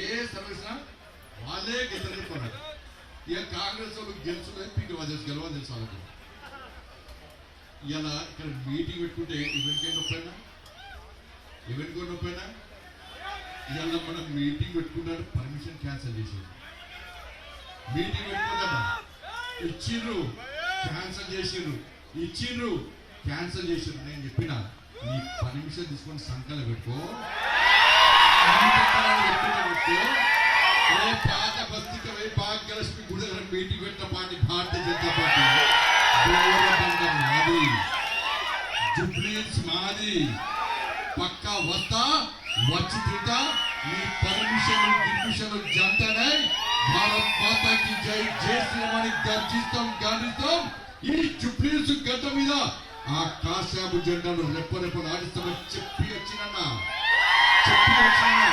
ఏ సమస్య వాళ్ళే గెలిపన్నారు ఇక కాంగ్రెస్ వాళ్ళు గెలుచుకునే పీకి వాళ్ళు గెలవాలి తెలుసు వాళ్ళకి. ఇలా ఇక్కడ మీటింగ్ పెట్టుకుంటే ఈవెంట్కి నొప్పైనా? ఈవెంట్కి నొప్పైనా? ఇలా మనం మీటింగ్ పెట్టుకున్నాడు పర్మిషన్ క్యాన్సిల్ చేసేది. మీటింగ్ పెట్టుకుందా ఇచ్చిండ్రు క్యాన్సిల్ చేసిండ్రు ఇచ్చిండ్రు క్యాన్సిల్ చేసిండ్రు నేను చెప్పిన నీ పర్మిషన్ తీసుకొని సంకలం పెట్టుకో. భాగ్యలక్ష్మి గుడి దగ్గర మీటింగ్ పెట్టిన పార్టీ భారతీయ జనతా పార్టీ. మాది. జుబ్లీస్ మాది. పక్కా వస్తా వచ్చి తింటా. నీ పర్మిషన్ గిర్మిషన్ జంటనే భారత్ మాతాకి జై. జై శ్రీరామని గర్జిస్తాం గాంధిస్తాం. ఈ జుబ్లీస్ గడ్డ మీద ఆ కాశాబు జెండాను రెప్ప రెప్ప ఆడిస్తామని చెప్పి వచ్చినన్నా. చెప్పి వచ్చినన్నా.